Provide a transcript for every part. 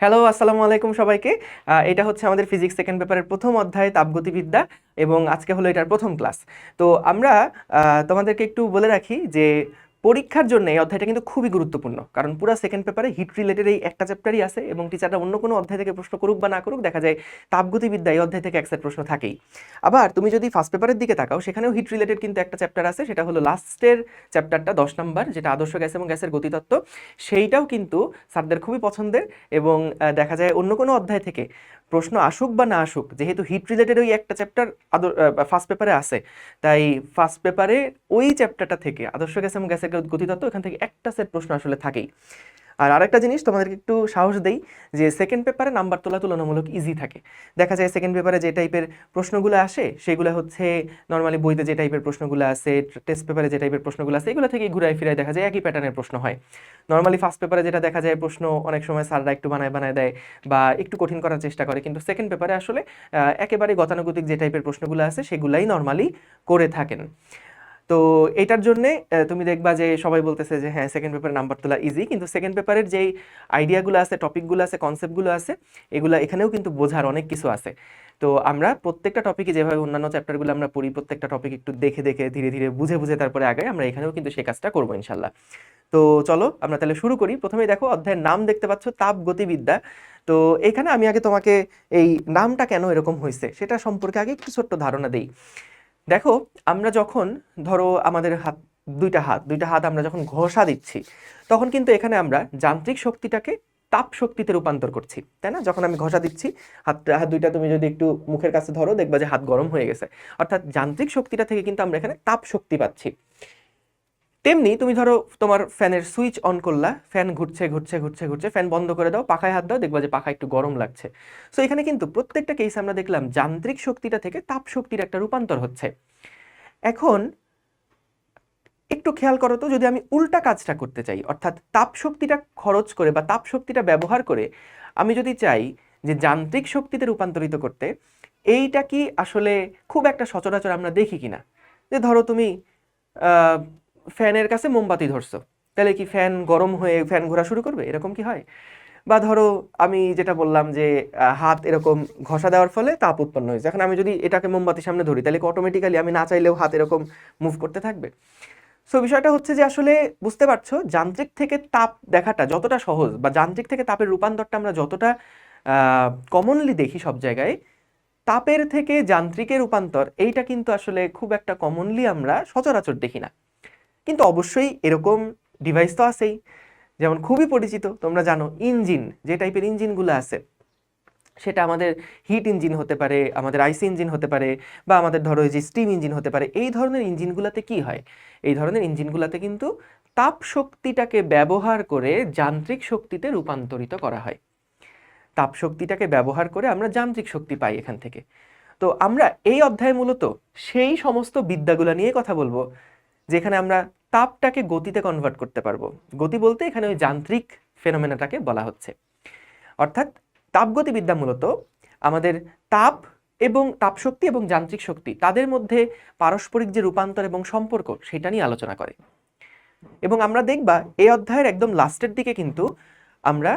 Hello আসসালামু আলাইকুম সবাইকে। এটা হচ্ছে আমাদের ফিজিক্স সেকেন্ড পেপারের প্রথম অধ্যায়, তাপগতিবিদ্যা, এবং আজকে হলো এটার প্রথম ক্লাস তো আমরা তোমাদেরকে একটু বলে রাখি যে পরীক্ষার জন্য এই অধ্যায়টা কিন্তু খুবই গুরুত্বপূর্ণ। কারণ পুরো সেকেন্ড পেপারে হিট রিলেটেড এই একটা চ্যাপ্টারই আছে এবং টিচাররা অন্য কোনো অধ্যায় থেকে প্রশ্ন করুক বা না করুক, দেখা যায় তাপগতিবিদ্যা এই অধ্যায় থেকে এক set প্রশ্ন থাকেই। আবার তুমি যদি ফার্স্ট পেপারের দিকে তাকাও, সেখানেও হিট রিলেটেড কিন্তু একটা চ্যাপ্টার আছে, সেটা হলো লাস্টের চ্যাপ্টারটা দশ নম্বর, যেটা আদর্শ গ্যাস এবং গ্যাসের গতিতত্ত্ব। সেইটাও কিন্তু স্যারদের খুবই পছন্দের এবং দেখা যায় অন্য কোনো অধ্যায় থেকে প্রশ্ন আসুক বা না আসুক, যেহেতু হিট রিলেটেড ওই একটা চ্যাপ্টার আদর ফার্স্ট পেপারে আছে। তাই ফার্স্ট পেপারে ওই চ্যাপ্টারটা থেকে আদর্শ গ্যাস এবং গ্যাসের গতিতত্ত্ব এখান থেকে একটা সেট প্রশ্ন আসলে থাকেই। আর আরেকটা জিনিস তোমাদেরকে একটু সাহস দেই যে সেকেন্ড পেপারে নাম্বার তোলা তুলনামূলক ইজি থাকে। দেখা যায় সেকেন্ড পেপারে যে টাইপের প্রশ্নগুলো আসে, সেগুলো হচ্ছে নর্মালি বইতে যে টাইপের প্রশ্নগুলো আছে টেস্ট পেপারে যে টাইপের প্রশ্নগুলো আছে এগুলো থেকে ঘুরায় ফিরায় দেখা যায় একই প্যাটার্নের প্রশ্ন হয়। নর্মালি ফার্স্ট পেপারে যেটা দেখা যায় প্রশ্ন অনেক সময় স্যাররা একটু বানায় বানায় দেয় বা একটু কঠিন করার চেষ্টা করে, কিন্তু সেকেন্ড পেপারে আসলে একেবারে গতানুগতিক যে টাইপের প্রশ্নগুলো আছে সেগুলাই নর্মালি করে থাকেন। তো এটার জন্যে তুমি দেখবা যে সবাই বলতেছে যে হ্যাঁ সেকেন্ড পেপারে নাম্বার তোলা ইজি কিন্তু সেকেন্ড পেপারের যেই আইডিয়াগুলো আছে টপিকগুলো আছে কনসেপ্টগুলো আছে, এগুলো এখানেও কিন্তু বোঝার অনেক কিছু আছে। তো আমরা প্রত্যেকটা টপিকে যেভাবে অন্যান্য চ্যাপ্টারগুলো আমরা পড়ি, প্রত্যেকটা টপিক একটু দেখে দেখে, ধীরে ধীরে বুঝে বুঝে তারপরে আগে আমরা এখানেও কিন্তু সেই কাজটা করব ইনশাল্লাহ। তো চলো, আমরা তাহলে শুরু করি। প্রথমেই দেখো, অধ্যায়ের নাম দেখতে পাচ্ছ, তাপ গতিবিদ্যা। তো এখানে আমি আগে তোমাকে এই নামটা কেন এরকম হয়েছে সেটা সম্পর্কে আগে একটু ছোট্ট ধারণা দেই। দেখো, আমরা যখন ধরো আমাদের হাত, দুইটা হাত দুইটা হাত আমরা যখন ঘষা দিচ্ছি, তখন কিন্তু এখানে আমরা যান্ত্রিক শক্তিটাকে তাপ শক্তিতে রূপান্তর করছি, তাই না? যখন আমি ঘষা দিচ্ছি, হাতটা, হাত দুইটা তুমি যদি একটু মুখের কাছে ধরো, দেখবা যে হাত গরম হয়ে গেছে। অর্থাৎ যান্ত্রিক শক্তিটা থেকে কিন্তু আমরা এখানে তাপ শক্তি পাচ্ছি। তেমনি তুমি ধরো তোমার ফ্যানের সুইচ অন করলা, ফ্যান ঘুরছে ঘুরছে ঘুরছে ঘুরছে, ফ্যান বন্ধ করে দাও, পাখায় হাত দাও, দেখবা যে পাখা একটু গরম লাগছে। সো এখানে কিন্তু প্রত্যেকটা কেস আমরা দেখলাম যান্ত্রিক শক্তিটা থেকে তাপ শক্তির একটা রূপান্তর হচ্ছে। এখন একটু খেয়াল করো তো, যদি আমি উল্টা কাজটা করতে চাই, অর্থাৎ তাপ শক্তিটা খরচ করে বা তাপ শক্তিটা ব্যবহার করে আমি যদি চাই যে যান্ত্রিক শক্তিতে রূপান্তরিত করতে, এইটা কি আসলে খুব একটা সচরাচর আমরা দেখি কিনা? যে ধরো তুমি ফ্যানের কাছে মোমবাতি ধরছো। তাহলে কি ফ্যান গরম হয়ে ফ্যান ঘোরা শুরু করবে? এরকম কি হয়? বা ধরো, আমি যেটা বললাম যে হাত এরকম ঘষা দেওয়ার ফলে তাপ উৎপন্ন হয়েছে। এখন আমি যদি এটাকে মোমবাতির সামনে ধরি, তাহলে অটোমেটিক্যালি আমি না চাইলেও হাত এরকম মুভ করতে থাকবে? সো বিষয়টা হচ্ছে যে, আসলে বুঝতে পারছ, যান্ত্রিক থেকে তাপ দেখাটা যতটা সহজ বা যান্ত্রিক থেকে তাপের রূপান্তরটা আমরা যতটা কমনলি দেখি সব জায়গায়, তাপের থেকে যান্ত্রিকের রূপান্তর, এইটা কিন্তু আসলে খুব একটা কমনলি আমরা সচরাচর দেখি না। কিন্তু অবশ্যই এরকম ডিভাইস তো আছেই। যেমন খুবই পরিচিত, তোমরা জানো, ইঞ্জিন, যে টাইপের ইঞ্জিনগুলো আছে, সেটা আমাদের হিট ইঞ্জিন হতে পারে, আমাদের আইসি ইঞ্জিন হতে পারে, বা আমাদের ধরো যে স্টিম ইঞ্জিন হতে পারে, এই ধরনের ইঞ্জিনগুলোতে কি হয়? এই ধরনের ইঞ্জিনগুলোতে কিন্তু তাপ শক্তিটাকে ব্যবহার করে যান্ত্রিক শক্তিতে রূপান্তরিত করা হয়। তাপ শক্তিটাকে ব্যবহার করে আমরা যান্ত্রিক শক্তি পাই এখান থেকে। তো আমরা এই অধ্যায়ে মূলত সেই সমস্ত বিদ্যাগুলো নিয়ে কথা বলব। যেখানে আমরা তাপটাকে গতিতে কনভার্ট করতে পারব। গতি বলতে এখানে ওই যান্ত্রিক ফেনোমেনাটাকে বলা হচ্ছে। অর্থাৎ তাপগতিবিদ্যা মূলত আমাদের তাপ এবং তাপশক্তি এবং যান্ত্রিক শক্তি, তাদের মধ্যে পারস্পরিক যে রূপান্তর এবং সম্পর্ক, সেটা নিয়ে আলোচনা করে। এবং আমরা দেখবা এই অধ্যায়ের একদম লাস্টের দিকে কিন্তু আমরা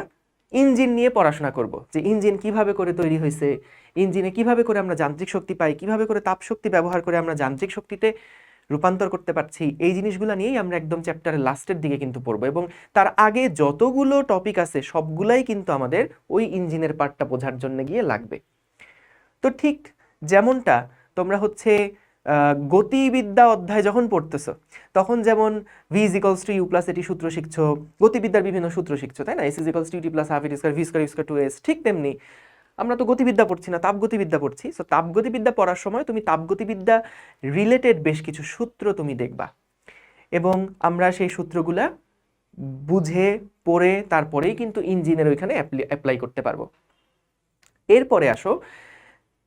ইঞ্জিন নিয়ে পড়াশোনা করব। যে ইঞ্জিন কীভাবে করে তৈরি হয়েছে, ইঞ্জিনে কীভাবে করে আমরা যান্ত্রিক শক্তি পাই, কীভাবে করে তাপ শক্তি ব্যবহার করে আমরা যান্ত্রিক শক্তিতে রূপান্তর করতে পারছি। এই জিনিসগুলো নিয়েই আমরা একদম চ্যাপ্টারের লাস্টের দিকে কিন্তু পড়ব এবং তার আগে যতগুলো টপিক আছে, সবগুলাই কিন্তু আমাদের ওই ইঞ্জিনের পার্টটা বোঝার জন্য গিয়ে লাগবে। তো ঠিক যেমনটা তোমরা হচ্ছে গতিবিদ্যা অধ্যায় যখন পড়তেছো, তখন যেমন V equals to U plus at সূত্র শিখছো, গতিবিদ্যার বিভিন্ন সূত্র শিখছো, তাই না? S equals to T plus half at square V square square two S ঠিক তেমনি আমরা তো গতিবিদ্যা পড়ছি না, তাপগতিবিদ্যা পড়ছি। সো তাপগতিবিদ্যা পড়ার সময় তুমি তাপগতিবিদ্যা রিলেটেড বেশ কিছু সূত্র তুমি দেখবা। এবং আমরা সেই সূত্রগুলা বুঝে, পড়ে, তারপরেই কিন্তু ইঞ্জিনের ওইখানে অ্যাপ্লাই করতে পারব। এরপরে আসো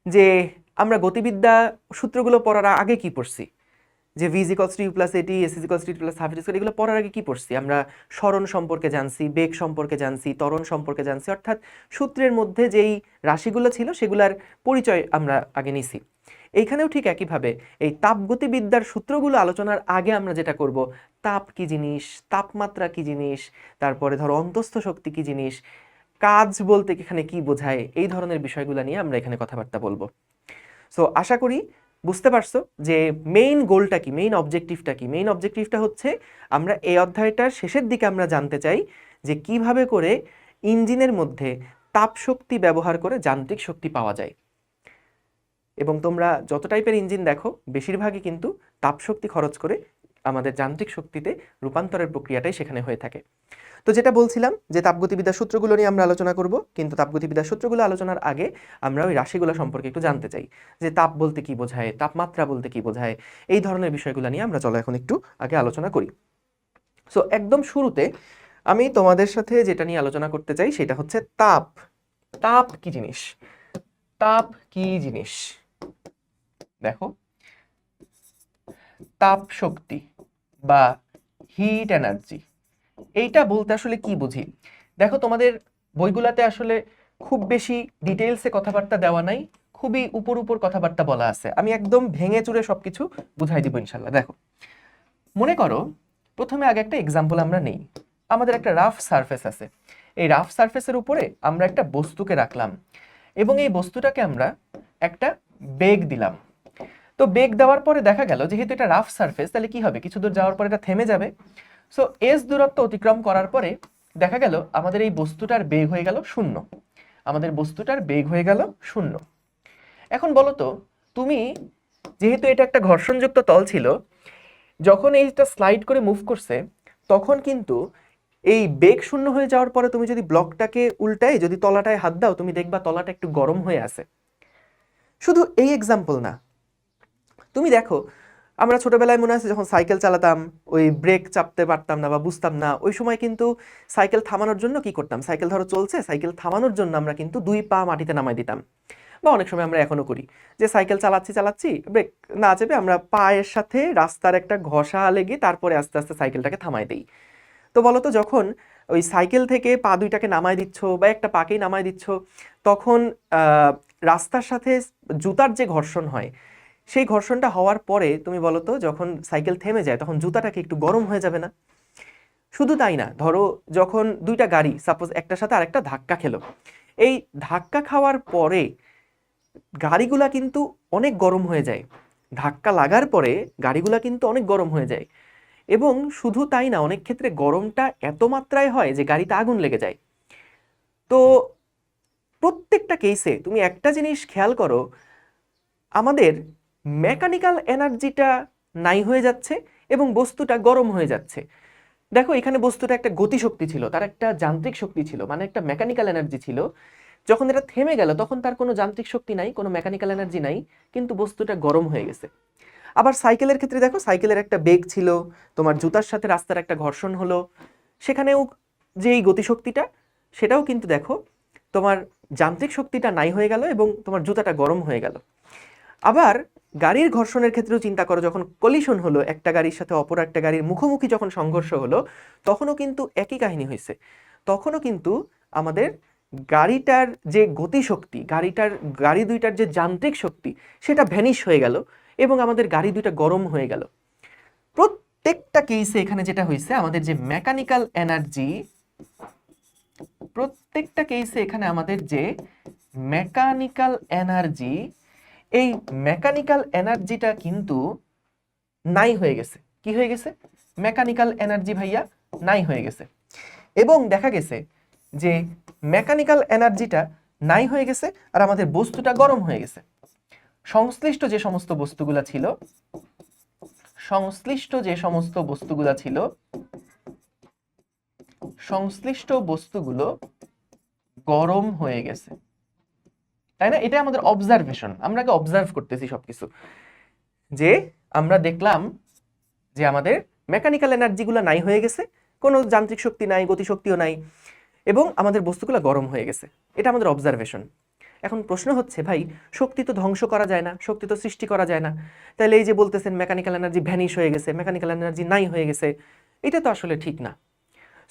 যে আমরা গতিবিদ্যা সূত্রগুলো পড়ার আগে কি পড়ছি? যে V equals to plus at S equals to plus half square এগুলো পড়ার আগে কি পড়ছি? আমরা স্মরণ সম্পর্কে জানছি, বেগ সম্পর্কে জানছি, ত্বরণ সম্পর্কে জানছি, অর্থাৎ সূত্রের মধ্যে যেই রাশিগুলো ছিল সেগুলার পরিচয় আমরা আগে নিছি। এইখানেও ঠিক একইভাবে, এই তাপগতিবিদ্যার সূত্রগুলো আলোচনার আগে আমরা যেটা করব, তাপ কি জিনিস, তাপমাত্রা কি জিনিস, তারপরে ধরো অন্তস্থ শক্তি কি জিনিস, কাজ বলতে এখানে কি বোঝায়, এই ধরনের বিষয়গুলো নিয়ে আমরা এখানে কথাবার্তা বলব। সো আশা করি বুঝতে পারছ যে মেইন গোলটা কি মেইন অবজেক্টিভটা কি? মেইন অবজেক্টিভটা হচ্ছে আমরা এই অধ্যায়টার শেষের দিকে আমরা জানতে চাই যে কীভাবে করে ইঞ্জিনের মধ্যে তাপ শক্তি ব্যবহার করে যান্ত্রিক শক্তি পাওয়া যায়। এবং তোমরা যত টাইপের ইঞ্জিন দেখো, বেশিরভাগই কিন্তু তাপ শক্তি খরচ করে আমাদের যান্ত্রিক শক্তিতে রূপান্তরের প্রক্রিয়াটাই সেখানে হয়ে থাকে। তো যেটা বলছিলাম যে তাপগতিবিদ্যার সূত্রগুলো নিয়ে আমরা আলোচনা করব, কিন্তু তাপগতিবিদ্যার সূত্রগুলো আলোচনার আগে আমরা ওই রাশিগুলো সম্পর্কে একটু জানতে চাই। যে তাপ বলতে কি বোঝায়, তাপমাত্রা বলতে কি বোঝায়, এই ধরনের বিষয়গুলো নিয়ে আমরা চলো এখন একটু আগে আলোচনা করি। সো একদম শুরুতে আমি তোমাদের সাথে যেটা নিয়ে আলোচনা করতে চাই সেটা হচ্ছে তাপ। তাপ কি জিনিস? তাপ কি জিনিস? দেখো। তাপ শক্তি বা হিট এনার্জি এইটা বলতে আসলে কি বুঝি? দেখো তোমাদের বইগুলাতে আসলে খুব বেশি ডিটেলসে কথাবার্তা দেওয়া নাই, খুবই উপর উপর কথাবার্তা বলা আছে। আমি একদম ভেঙে চুরে সবকিছু বুঝাই দিব ইনশাল্লাহ দেখো, মনে করো প্রথমে আগে একটা এক্সাম্পল আমরা নেই। আমাদের একটা রাফ সারফেস আছে। এই রাফ সারফেসের উপরে আমরা একটা বস্তুকে রাখলাম এবং এই বস্তুটাকে আমরা একটা বেগ দিলাম। তো বেগ দেওয়ার পরে দেখা গেল, যেহেতু এটা রাফ সারফেস তাহলে কি হবে? কিছু দূর যাওয়ার পরে এটা থেমে যাবে। সো এস দূরত্ব অতিক্রম করার পরে দেখা গেল আমাদের এই বস্তুটার বেগ হয়ে গেল শূন্য। আমাদের বস্তুটার বেগ হয়ে গেল শূন্য। এখন বলো তো, তুমি যেহেতু এটা একটা ঘর্ষণযুক্ত তল ছিল, যখন এইটা স্লাইড করে মুভ করছে, তখন কিন্তু এই বেগ শূন্য হয়ে যাওয়ার পরে তুমি যদি ব্লকটাকে উল্টায়, যদি তলাটায় হাত দাও, তুমি দেখবা তলাটা একটু গরম হয়ে আছে। শুধু এই এক্সাম্পল না। তুমি দেখো আমরা ছোটবেলায় মনে আছে যখন সাইকেল চালাতাম, ওই ব্রেক চাপতে পারতাম না বা বুঝতাম না, ওই সময় কিন্তু সাইকেল থামানোর জন্য কি করতাম? সাইকেল ধরো চলছে, সাইকেল থামানোর জন্য আমরা কিন্তু দুই পা মাটিতে নামাই দিতাম। বা অনেক সময় আমরা এখনও করি যে সাইকেল চালাচ্ছি চালাচ্ছি ব্রেক না চেপে আমরা পায়ের সাথে রাস্তার একটা ঘষা লেগে তারপরে আস্তে আস্তে সাইকেলটাকে থামাই দিই। তো বলো তো যখন ওই সাইকেল থেকে পা দুইটাকে নামাই দিচ্ছ বা একটা পাকেই নামাই দিচ্ছ, তখন রাস্তার সাথে জুতার যে ঘর্ষণ হয় সেই ঘর্ষণটা হওয়ার পরে তুমি বলো তো, যখন সাইকেল থেমে যায়, তখন জুতাটাকে একটু গরম হয়ে যাবে না? শুধু তাই না, ধরো যখন দুইটা গাড়ি সাপোজ একটার সাথে আরেকটা ধাক্কা খেলো, এই ধাক্কা খাওয়ার পরে গাড়িগুলা কিন্তু অনেক গরম হয়ে যায়। ধাক্কা লাগার পরে গাড়িগুলা কিন্তু অনেক গরম হয়ে যায়। এবং শুধু তাই না, অনেক ক্ষেত্রে গরমটা এত মাত্রায় হয় যে গাড়িতে আগুন লেগে যায়। তো প্রত্যেকটা কেসে তুমি একটা জিনিস খেয়াল করো, আমাদের মেকানিক্যাল এনার্জিটা নাই হয়ে যাচ্ছে এবং বস্তুটা গরম হয়ে যাচ্ছে। দেখো, এখানে বস্তুটা একটা গতিশক্তি ছিল, তার একটা যান্ত্রিক শক্তি ছিল মানে একটা মেকানিক্যাল এনার্জি ছিল। যখন এটা থেমে গেল, তখন তার কোনো যান্ত্রিক শক্তি নাই, কোনো মেকানিক্যাল এনার্জি নাই, কিন্তু বস্তুটা গরম হয়ে গেছে। আবার সাইকেলের ক্ষেত্রে দেখো, সাইকেলের একটা বেগ ছিল, তোমার জুতার সাথে রাস্তার একটা ঘর্ষণ হলো, সেখানেও যে এই গতিশক্তিটা, সেটাও কিন্তু দেখো, তোমার যান্ত্রিক শক্তিটা নাই হয়ে গেল এবং তোমার জুতাটা গরম হয়ে গেল। আবার গাড়ির ঘর্ষণের ক্ষেত্রেও চিন্তা করো, যখন কলিশন হলো, একটা গাড়ির সাথে অপর একটা গাড়ির মুখোমুখি যখন সংঘর্ষ হলো, তখনও কিন্তু একই কাহিনী হয়েছে। তখনও কিন্তু আমাদের গাড়িটার যে গতিশক্তি, গাড়িটার, গাড়ি দুইটার যে যান্ত্রিক শক্তি, সেটা ভ্যানিশ হয়ে গেল এবং আমাদের গাড়ি দুইটা গরম হয়ে গেল। প্রত্যেকটা কেসে এখানে যেটা হয়েছে, আমাদের যে মেকানিক্যাল এনার্জি প্রত্যেকটা কেসে এখানে আমাদের যে মেকানিক্যাল এনার্জি এই মেকানিক্যাল এনার্জিটা কিন্তু নাই হয়ে গেছে। কি হয়ে গেছে? মেকানিক্যাল এনার্জি ভাইয়া, নাই হয়ে গেছে। এবং দেখা গেছে যে মেকানিক্যাল এনার্জিটা নাই হয়ে গেছে আর আমাদের বস্তুটা গরম হয়ে গেছে। সংশ্লিষ্ট যে সমস্ত বস্তুগুলা ছিল, সংশ্লিষ্ট যে সমস্ত বস্তুগুলা ছিল, সংশ্লিষ্ট বস্তুগুলো গরম হয়ে গেছে। তাই না? এটা আমাদের অবজারভেশন আমরা অবজার্ভ করতেছি সবকিছু। যে আমরা দেখলাম যে আমাদের মেকানিক্যাল এনার্জিগুলো নাই হয়ে গেছে, কোনো যান্ত্রিক শক্তি নাই, গতিশক্তিও নাই, এবং আমাদের বস্তুগুলো গরম হয়ে গেছে। এটা আমাদের অবজারভেশন এখন প্রশ্ন হচ্ছে, ভাই, শক্তি তো ধ্বংস করা যায় না, শক্তি তো সৃষ্টি করা যায় না। তাহলে এই যে বলতেছেন মেকানিক্যাল এনার্জি ভ্যানিশ হয়ে গেছে মেকানিক্যাল এনার্জি নাই হয়ে গেছে, এটা তো আসলে ঠিক না।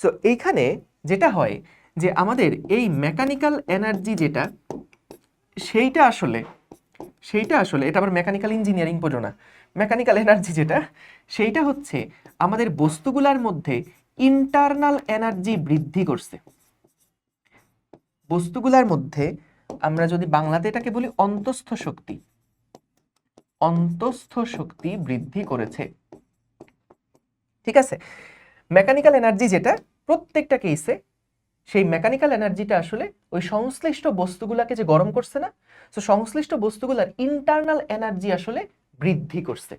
সো এইখানে যেটা হয় যে আমাদের এই মেকানিক্যাল এনার্জি যেটা সেইটা আসলে সেইটা আসলে, এটা আবার মেকানিক্যাল ইঞ্জিনিয়ারিং পড়ো না মেকানিক্যাল এনার্জি যেটা, সেইটা হচ্ছে আমাদের বস্তুগুলার মধ্যে ইন্টারনাল এনার্জি বৃদ্ধি করছে। বস্তুগুলার মধ্যে আমরা যদি বাংলাতে এটাকে বলি অন্তস্থ শক্তি অন্তস্থ শক্তি বৃদ্ধি করেছে। ঠিক আছে? মেকানিক্যাল এনার্জি যেটা প্রত্যেকটা কেসে সেই মেকানিক্যাল এনার্জিটা আসলে ওই সংশ্লিষ্ট বস্তুগুলাকে যে গরম করছে না তো সংশ্লিষ্ট বস্তুগুলার ইন্টারনাল এনার্জি আসলে বৃদ্ধি করছে।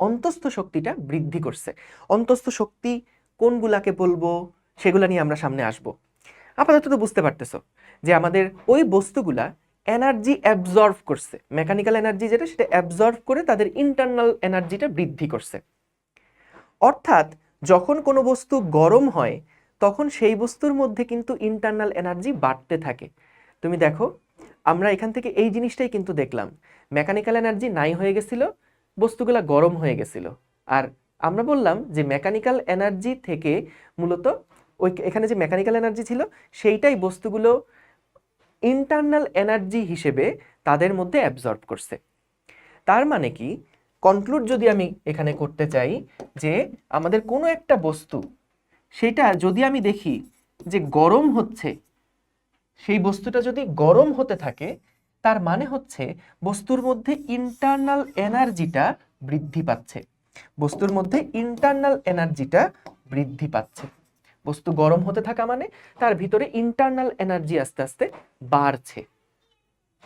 অন্তস্থ শক্তিটা বৃদ্ধি করছে। অন্তস্থ শক্তি কোনগুলাকে বলব, সেগুলা নিয়ে আমরা সামনে আসব। আপাতত তো বুঝতে পারতেছো যে আমাদের ওই বস্তুগুলা এনার্জি অ্যাবজর্ভ করছে। মেকানিক্যাল এনার্জি যেটা, সেটা অ্যাবজর্ভ করে তাদের ইন্টারনাল এনার্জিটা বৃদ্ধি করছে। অর্থাৎ যখন কোনো বস্তু গরম হয় তখন সেই বস্তুর মধ্যে কিন্তু ইন্টারনাল এনার্জি বাড়তে থাকে। তুমি দেখো, আমরা এখান থেকে এই জিনিসটাই কিন্তু দেখলাম। মেকানিক্যাল এনার্জি নাই হয়ে গেছিল, বস্তুগুলা গরম হয়ে গেছিল। আর আমরা বললাম যে মেকানিক্যাল এনার্জি থেকে মূলত ওই এখানে যে মেকানিক্যাল এনার্জি ছিল, সেইটাই বস্তুগুলো ইন্টারনাল এনার্জি হিসেবে তাদের মধ্যে অ্যাবজর্ব করছে। তার মানে কি? কনক্লুড যদি আমি এখানে করতে চাই যে আমাদের কোনো একটা বস্তু সেটা যদি আমি দেখি যে গরম হচ্ছে, সেই বস্তুটা যদি গরম হতে থাকে, তার মানে হচ্ছে বস্তুর মধ্যে ইন্টারনাল এনার্জিটা বৃদ্ধি পাচ্ছে। বস্তুর মধ্যে ইন্টারনাল এনার্জিটা বৃদ্ধি পাচ্ছে। বস্তু গরম হতে থাকা মানে তার ভিতরে ইন্টারনাল এনার্জি আস্তে আস্তে বাড়ছে।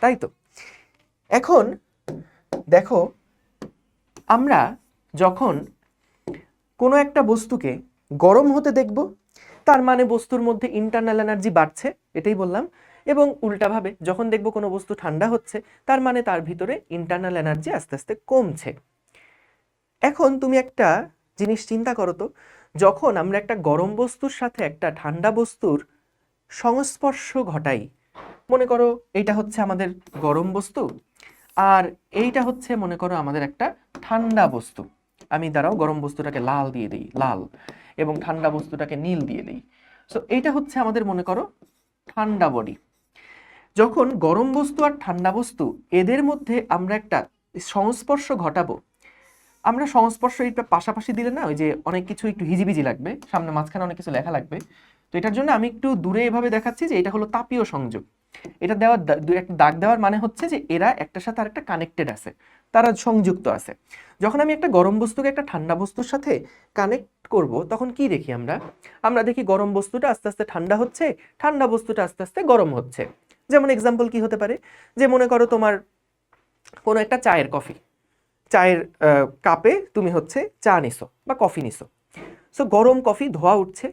তাই তো? এখন দেখো, আমরা যখন কোনো একটা বস্তুকে গরম হতে দেখব, তার মানে বস্তুর মধ্যে ইন্টারনাল এনার্জি বাড়ছে, এটাই বললাম, এবং উল্টাভাবে যখন দেখব কোনো বস্তু ঠান্ডা হচ্ছে, তার মানে তার ভিতরে ইন্টারনাল এনার্জি আস্তে আস্তে কমছে। এখন তুমি একটা জিনিস চিন্তা করো তো, যখন আমরা একটা গরম বস্তুর সাথে একটা ঠান্ডা বস্তুর সংস্পর্শ ঘটাই, মনে করো এইটা হচ্ছে আমাদের গরম বস্তু, আর এইটা হচ্ছে মনে করো আমাদের একটা ঠান্ডা বস্তু, আমি দাঁড়াও গরম বস্তুটাকে লাল দিয়ে দিই, লাল। এবং ঠান্ডা বস্তুটাকে নীল দিয়ে দিই। সো এইটা হচ্ছে আমাদের, মনে করো, ঠান্ডা বডি যখন গরম বস্তু আর ঠান্ডা বস্তু, এদের মধ্যে আমরা একটা সংস্পর্শ ঘটাবো। আমরা সংস্পর্শ এটা পাশাপাশি দিলে না, ওই যে অনেক কিছু একটু হিজিবিজি লাগবে, সামনে মাঝখানে অনেক কিছু লেখা লাগবে। তো এটার জন্য আমি একটু দূরে এভাবে দেখাচ্ছি যে এটা হলো তাপীয় সংযোগ। এটা দেওয়ার দা- দু- একটা দাগ দেওয়ার মানে হচ্ছে যে এরা একটার সাথে আরেকটা কানেক্টেড আছে, তারা সংযুক্ত আছে। যখন আমি একটা গরম বস্তুকে একটা ঠান্ডা বস্তুর সাথে কানেক্ট করব, তখন কি দেখি আমরা? আমরা দেখি গরম বস্তুটা আস্তে আস্তে ঠান্ডা হচ্ছে, ঠান্ডা বস্তুটা আস্তে আস্তে গরম হচ্ছে। যেমন এক্সাম্পল কি হতে পারে? যে মনে করো তোমার কোনো একটা চায়ের কফি চায়ের কাপে তুমি হচ্ছে চা নিছো বা কফি নিছো। সো গরম কফি ধোয়া উঠছে।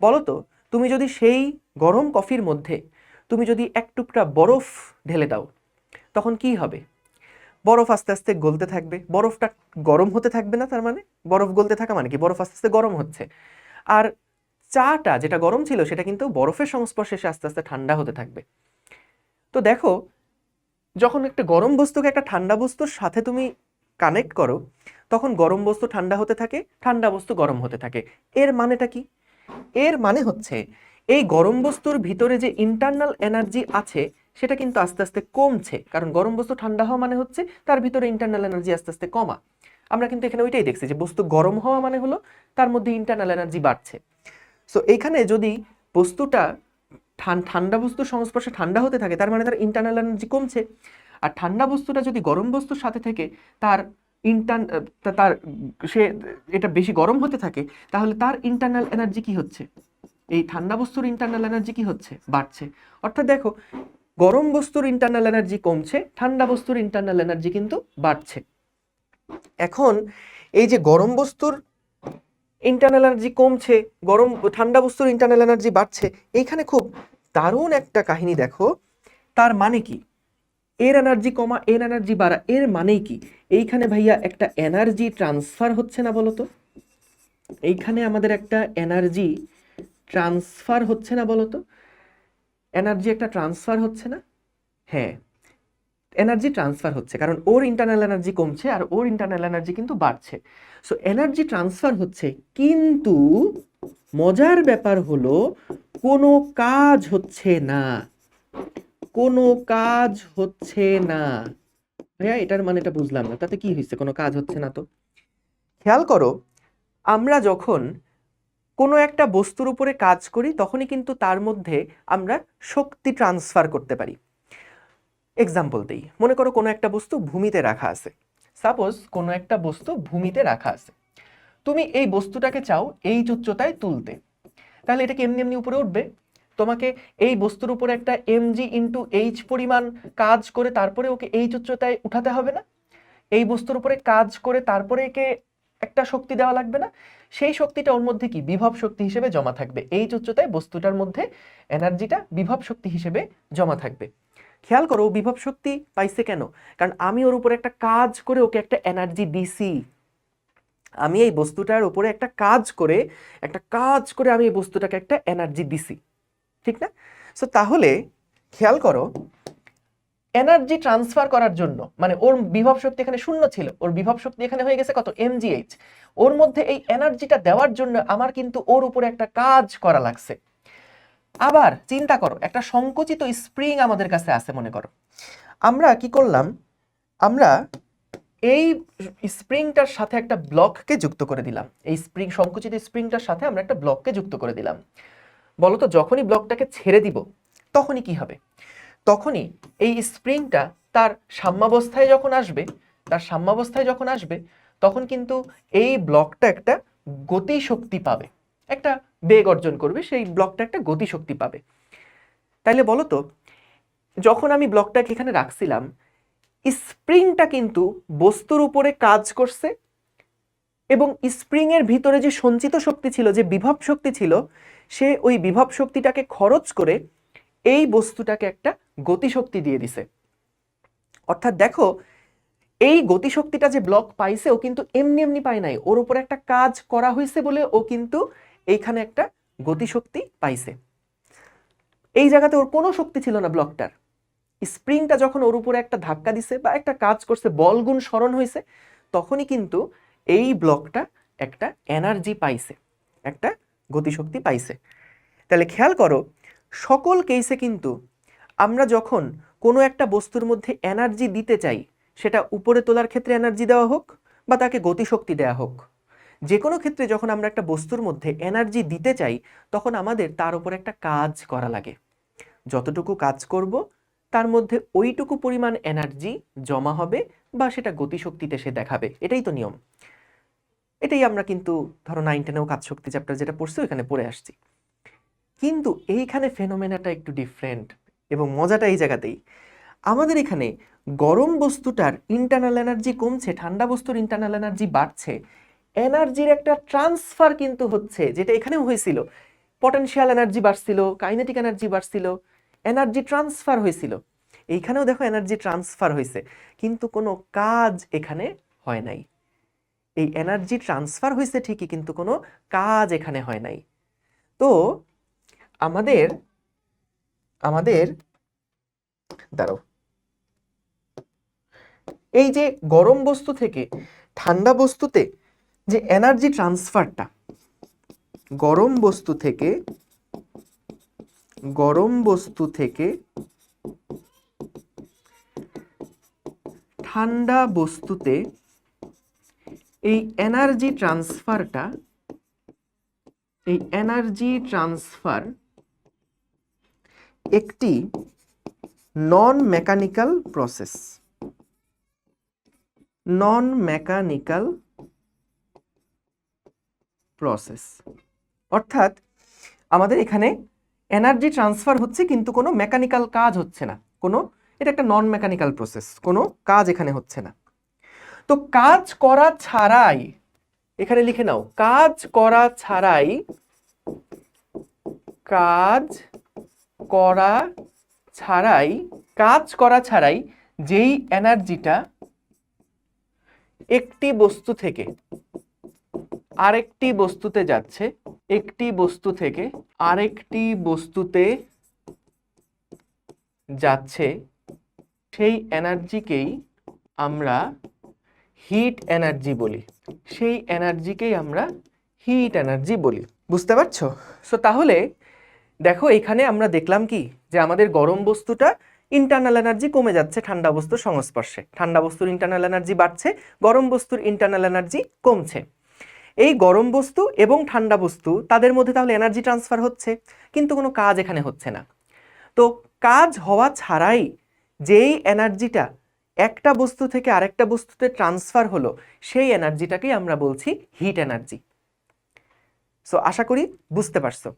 বলো তো, তুমি যদি সেই গরম কফির মধ্যে তুমি যদি এক টুকরা বরফ ঢেলে দাও, তখন কি হবে? বরফ আস্তে আস্তে গলতে থাকবে। বরফটা গরম হতে থাকবে না, তার মানে? বরফ গলতে থাকা মানে কি? বরফ আস্তে আস্তে গরম হচ্ছে। আর চাটা যেটা গরম ছিল, সেটা কিন্তু বরফের সংস্পর্শে এসে আস্তে আস্তে ঠান্ডা হতে থাকবে। তো দেখো, যখন একটা গরম বস্তুকে একটা ঠান্ডা বস্তুর সাথে তুমি কানেক্ট করো, তখন গরম বস্তু ঠান্ডা হতে থাকে, ঠান্ডা বস্তু গরম হতে থাকে। এর মানেটা কি? এর মানে হচ্ছে এই গরম বস্তুর ভিতরে যে ইন্টারনাল এনার্জি আছে, সেটা কিন্তু আস্তে আস্তে কমছে। কারণ গরম বস্তু ঠান্ডা হওয়া মানে হচ্ছে তার ভিতরে ইন্টারনাল এনার্জি আস্তে আস্তে কমা। আমরা কিন্তু এখানে ওইটাই দেখছি যে বস্তু গরম হওয়া মানে হলো তার মধ্যে ইন্টারনাল এনার্জি বাড়ছে। সো এইখানে যদি বস্তুটা ঠান- ঠান্ডা বস্তুর সংস্পর্শে ঠান্ডা হতে থাকে, তার মানে তার ইন্টারনাল এনার্জি কমছে। আর ঠান্ডা বস্তুটা যদি গরম বস্তুর সাথে থেকে তার ইন্টার তার সে এটা বেশি গরম হতে থাকে, তাহলে তার ইন্টারনাল এনার্জি কি হচ্ছে? এই ঠান্ডা বস্তুর ইন্টারনাল এনার্জি কি হচ্ছে? বাড়ছে। অর্থাৎ দেখো, গরম বস্তুর ইন্টারনাল এনার্জি কমছে, ঠান্ডা বস্তুর ইন্টারনাল এনার্জি কিন্তু বাড়ছে। এখন এই যে গরম বস্তুর ইন্টারনাল এনার্জি কমছে, গরম, ঠান্ডা বস্তুর ইন্টারনাল এনার্জি বাড়ছে, এইখানে খুব দারুণ একটা কাহিনী দেখো। তার মানে কি? এর এনার্জি কমা, এর এনার্জি বাড়া, এর মানেই কি? এইখানে ভাইয়া একটা এনার্জি ট্রান্সফার হচ্ছে না বলো তো এইখানে আমাদের একটা এনার্জি ট্রান্সফার হচ্ছে না বলো তো এনার্জি একটা ট্রান্সফার হচ্ছে না? হ্যাঁ এনার্জি ট্রান্সফার হচ্ছে, কারণ ওর ইন্টারনাল এনার্জি কমছে আর ওর ইন্টারনাল এনার্জি কিন্তু বাড়ছে। সো এনার্জি ট্রান্সফার হচ্ছে, কিন্তু মজার ব্যাপার হলো, কোনো কাজ হচ্ছে না। কোনো কাজ হচ্ছে না। ভাইয়া, এটার মানে এটা বুঝলাম না, তাতে কি হয়েছে কোনো কাজ হচ্ছে না তো? খেয়াল করো, আমরা যখন কোনো একটা বস্তুর উপরে কাজ করি, তখনই কিন্তু তার মধ্যে আমরা শক্তি ট্রান্সফার করতে পারি। এক্সাম্পল দিই। মনে করো কোনো একটা বস্তু ভূমিতে রাখা আছে। সাপোজ কোনো একটা বস্তু ভূমিতে রাখা আছে। তুমি এই বস্তুটাকে চাও এই উচ্চতায় তুলতে। তাহলে এটা কি এমনি এমনি উপরে উঠবে? তোমাকে এই বস্তুর উপরে একটা এমজি ইন্টু এইচ পরিমাণ কাজ করে তারপরে ওকে এইচ উচ্চতায় উঠাতে হবে না? এই বস্তুর উপরে কাজ করে তারপরে একে একটা শক্তি দেওয়া লাগবে না। সেই শক্তিটা ওর মধ্যে কি? বিভব শক্তি হিসেবে জমা থাকবে। এই উচ্চতায় বস্তুটার মধ্যে এনার্জিটা বিভব শক্তি হিসেবে জমা থাকবে। খেয়াল করো বিভব শক্তি পাইছে কেন? কারণ আমি ওর উপরে একটা কাজ করে ওকে একটা এনার্জি দিছি। আমি এই বস্তুটার উপরে একটা কাজ করে, একটা কাজ করে আমি এই বস্তুটাকে একটা এনার্জি দিছি। ঠিক না? সো তাহলে খেয়াল করো এনার্জি ট্রান্সফার করার জন্য মানে ওর বিভব শক্তি এখানে শূন্য ছিল, ওর বিভব শক্তি এখানে হয়ে গেছে কত? এমজিএইচ ওর মধ্যে এই এনার্জিটা দেওয়ার জন্য আমার কিন্তু ওর উপরে একটা কাজ করা লাগছে। আবার চিন্তা করো, একটা সংকুচিত স্প্রিং আমাদের কাছে আছে, মনে করো। আমরা কি করলাম? আমরা এই স্প্রিংটার সাথে একটা ব্লককে যুক্ত করে দিলাম। এই স্প্রিং সংকুচিত স্প্রিংটার সাথে আমরা একটা ব্লককে যুক্ত করে দিলাম। বলতো যখনই ব্লকটাকে ছেড়ে দিব, তখনই কি হবে? তখনই এই স্প্রিংটা তার সাম্যাবস্থায় যখন আসবে, তার সাম্যাবস্থায় যখন আসবে, তখন কিন্তু এই ব্লকটা একটা গতি শক্তি পাবে। একটা বেগ অর্জন করবে, সেই ব্লকটা একটা গতি শক্তি পাবে। তাইলে বলো তো যখন আমি ব্লকটাকে এখানে রাখছিলাম, স্প্রিংটা কিন্তু বস্তুর উপরে কাজ করছে এবং স্প্রিংয়ের ভিতরে যে সঞ্চিত শক্তি ছিল, যে বিভব শক্তি ছিল, সে ওই বিভব শক্তিটাকে খরচ করে এই বস্তুটাকে একটা গতিশক্তি দিয়ে দিছে। অর্থাৎ দেখো, এই গতিশক্তিটা যে ব্লক পাইছে, ও কিন্তু এমনি এমনি পায় নাই। ওর উপর একটা কাজ করা হয়েছে বলে ও কিন্তু এইখানে একটা গতিশক্তি পাইছে। এই জায়গাতে ওর কোনো শক্তি ছিল না ব্লকটার স্প্রিংটা যখন ওর উপরে একটা ধাক্কা দিছে বা একটা কাজ করছে, বল গুণ স্মরণ হয়েছে তখনই কিন্তু এই ব্লকটা একটা এনার্জি পাইছে, একটা গতিশক্তি পাইছে। তাহলে খেয়াল করো সকল কেসে কিন্তু আমরা যখন কোনো একটা বস্তুর মধ্যে এনার্জি দিতে চাই, সেটা উপরে তোলার ক্ষেত্রে এনার্জি দেওয়া হোক বা তাকে গতিশক্তি দেওয়া হোক। যে কোনো ক্ষেত্রে যখন আমরা একটা বস্তুর মধ্যে এনার্জি দিতে চাই, তখন আমাদের তার উপর একটা কাজ করা লাগে। যতটুকু কাজ করব, তার মধ্যে ওইটুকু পরিমাণ এনার্জি জমা হবে বা সেটা গতিশক্তিতে সে দেখাবে। এটাই তো নিয়ম। এটাই আমরা কিন্তু ধরো নাইন টেনেও কাজ শক্তি চ্যাপ্টার যেটা পড়ছি ওখানে পড়ে আসছি। কিন্তু এইখানে ফেনোমেনাটা একটু ডিফারেন্ট এবং মজাটা এই জায়গাতেই। আমাদের এখানে গরম বস্তুটার ইন্টারনাল এনার্জি কমছে, ঠান্ডা বস্তুর ইন্টারনাল এনার্জি বাড়ছে। এনার্জির একটা ট্রান্সফার কিন্তু হচ্ছে, যেটা এখানেও হয়েছিল। পটেনশিয়াল এনার্জি বাড়ছিল কাইনেটিক এনার্জি বাড়ছিল এনার্জি ট্রান্সফার হয়েছিল। এইখানেও দেখো এনার্জি ট্রান্সফার হয়েছে, কিন্তু কোনো কাজ এখানে হয় নাই। এই এনার্জি ট্রান্সফার হয়েছে ঠিকই, কিন্তু কোনো কাজ এখানে হয় নাই। তো আমাদের আমাদের, দাঁড়াও। এই যে গরম বস্তু থেকে ঠান্ডা বস্তুতে যে এনার্জি ট্রান্সফারটা গরম বস্তু থেকে, গরম বস্তু থেকে ঠান্ডা বস্তুতে এই এনার্জি ট্রান্সফারটা এই এনার্জি ট্রান্সফার একটি non mechanical process non mechanical process অর্থাৎ আমাদের এখানে এনার্জি ট্রান্সফার হচ্ছে কিন্তু কোনো মেকানিক্যাল কাজ হচ্ছে না। কোনো, এটা একটা নন মেকানিক্যাল প্রসেস কোনো কাজ এখানে হচ্ছে না। তো কাজ করা ছাড়াই, এখানে লিখে নাও, কাজ করা ছাড়াই কাজ করা ছাড়াই, কাজ করা ছাড়াই যেই এনার্জিটা একটি বস্তু থেকে আরেকটি বস্তুতে যাচ্ছে, একটি বস্তু থেকে আরেকটি বস্তুতে যাচ্ছে, সেই এনার্জিকেই আমরা হিট এনার্জি বলি। সেই এনার্জিকেই আমরা হিট এনার্জি বলি। বুঝতে পারছ? সো তাহলে দেখো, এখানে আমরা দেখলাম কি? যে আমাদের গরম বস্তুটা ইন্টারনাল এনার্জি কমে যাচ্ছে ঠান্ডা বস্তুর সংস্পর্শে। ঠান্ডা বস্তুর ইন্টারনাল এনার্জি বাড়ছে, গরম বস্তুর ইন্টারনাল এনার্জি কমছে। এই গরম বস্তু এবং ঠান্ডা বস্তু, তাদের মধ্যে তাহলে এনার্জি ট্রান্সফার হচ্ছে, কিন্তু কোনো কাজ এখানে হচ্ছে না। তো কাজ হওয়া ছাড়াই যেই এনার্জিটা একটা বস্তু থেকে আরেকটা বস্তুতে ট্রান্সফার হলো, সেই এনার্জিটাকেই আমরা বলছি হিট এনার্জি সো আশা করি বুঝতে পারছ।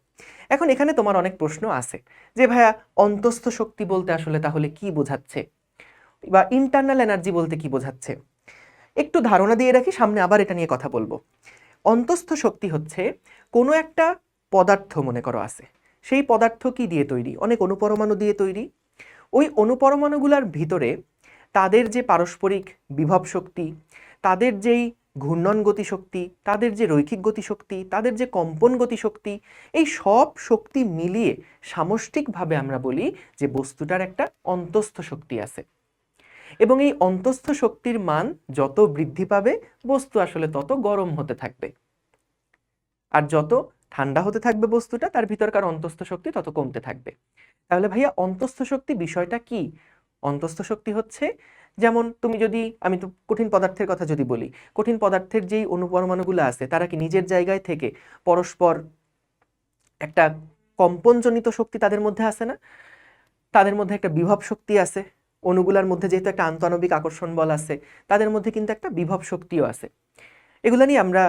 এখন এখানে তোমার অনেক প্রশ্ন আছে। যে, ভাইয়া, অন্তস্থ শক্তি বলতে আসলে তাহলে কি বোঝাচ্ছে? বা ইন্টারনাল এনার্জি বলতে কি বোঝাচ্ছে? একটু ধারণা দিয়ে রাখি, সামনে আবার এটা নিয়ে কথা বলব। অন্তস্থ শক্তি হচ্ছে কোনো একটা পদার্থ, মনে করো আছে। সেই পদার্থ কি দিয়ে তৈরি? অনেক অনুপরমাণু দিয়ে তৈরি। ওই অনুপরমাণুগুলোর ভিতরে তাদের যে পারস্পরিক বিভব শক্তি, তাদের যেই ঘূর্ণন গতিশক্তি, তাদের যে রৈখিক গতিশক্তি, তাদের যে কম্পন গতিশক্তি, এই সব শক্তি মিলিয়ে সামষ্টিকভাবে আমরা বলি যে বস্তুটার একটা অন্তস্থ শক্তি আছে। এবং এই অন্তস্থ শক্তির মান যত বৃদ্ধি পাবে, বস্তু আসলে তত গরম হতে থাকবে। আর যত ঠান্ডা হতে থাকবে বস্তুটা, তার ভিতরকার অন্তস্থ শক্তি তত কমতে থাকবে। তাহলে ভাইয়া, অন্তস্থ শক্তি বিষয়টা কি? অন্তস্থ শক্তি হচ্ছে যেমন তুমি যদি, আমি তো কঠিন পদার্থের কথা যদি বলি, কঠিন পদার্থের যেই অনুপরমাণুগুলো আছে, তারা কি নিজের জায়গায় থেকে পরস্পর একটা কম্পনজনিত শক্তি তাদের মধ্যে আছে না? তাদের মধ্যে একটা বিভব শক্তি আছে অণুগুলার মধ্যে যেহেতু একটা আন্তঃনবিক আকর্ষণ বল আছে, তাদের মধ্যে কিন্তু একটা বিভব শক্তিও আছে। এগুলো নিয়ে আমরা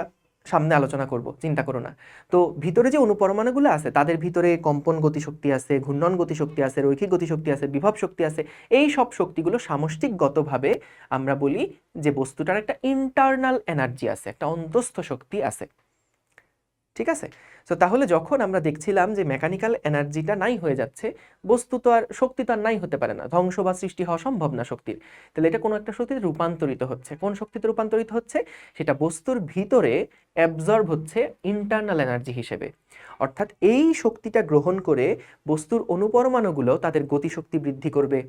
সামনে আলোচনা করব, চিন্তা করো না। তো ভিতরে যে অনুপরমাণুগুলো আছে, তাদের ভিতরে কম্পন গতিশক্তি আছে, ঘূর্ণন গতিশক্তি আছে, রৈখিক গতিশক্তি আছে, বিভব শক্তি আছে, এই সব শক্তিগুলো সামষ্টিকগতভাবে আমরা বলি যে বস্তুটার একটা ইন্টারনাল এনার্জি আছে, একটা অন্তস্থ শক্তি আছে। ঠিক আছে? তো তাহলে যখন আমরা দেখছিলাম যে মেকানিক্যাল এনার্জিটা নাই হয়ে যাচ্ছে, বস্তু তো আর, শক্তি তো আর নাই হতে পারে না, ধ্বংস বা সৃষ্টি হওয়া সম্ভব না শক্তির। তাহলে এটা কোনো একটা শক্তিতে রূপান্তরিত হচ্ছে। কোন শক্তিতে রূপান্তরিত হচ্ছে? সেটা বস্তুর ভিতরে অ্যাবজর্ব হচ্ছে ইন্টারনাল এনার্জি হিসেবে। অর্থাৎ এই শক্তিটা গ্রহণ করে বস্তুর অনুপরমাণুগুলো তাদের গতিশক্তি বৃদ্ধি করবে।